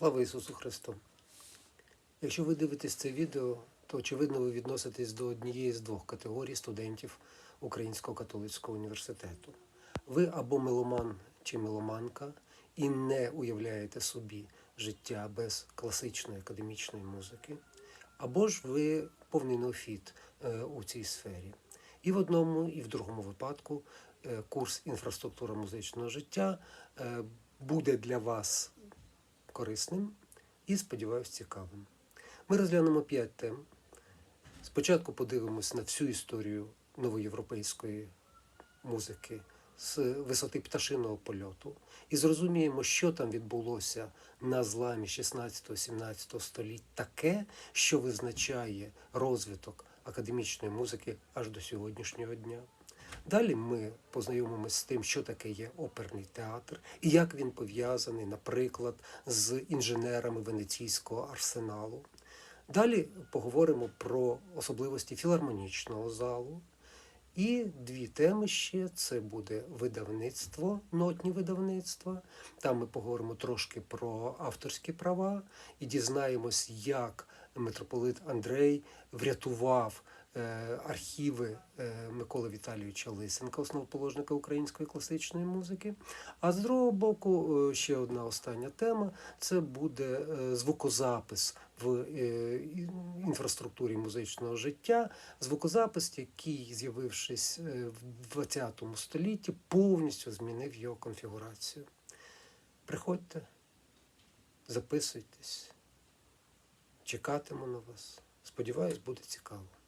Слава Ісусу Христу! Якщо ви дивитесь це відео, то очевидно ви відноситесь до однієї з двох категорій студентів Українського католицького університету. Ви або меломан чи меломанка і не уявляєте собі життя без класичної академічної музики, або ж ви повний неофіт е, у цій сфері. І в одному, і в другому випадку е, курс інфраструктура музичного життя е, буде для вас корисним і, сподіваюся, цікавим. Ми розглянемо п'ять тем. Спочатку подивимось на всю історію новоєвропейської музики з висоти пташиного польоту і зрозуміємо, що там відбулося на зламі 16-17 століть таке, що визначає розвиток академічної музики аж до сьогоднішнього дня. Далі ми познайомимося з тим, що таке є оперний театр і як він пов'язаний, наприклад, з інженерами венеційського арсеналу. Далі поговоримо про особливості філармонічного залу. І дві теми ще це буде видавництво, нотні видавництва. Там ми поговоримо трошки про авторські права і дізнаємось, як митрополит Андрей врятував архіви е, Миколи Віталійовича Лисенка, основоположника української класичної музики. А з другого боку, е, ще одна остання тема це буде е, звукозапис в е, інфраструктурі музичного життя. Звукозапис, який, з'явившись е, в 20 столітті, повністю змінив його конфігурацію. Приходьте, записуйтесь, чекатиму на вас. Сподіваюсь, буде цікаво.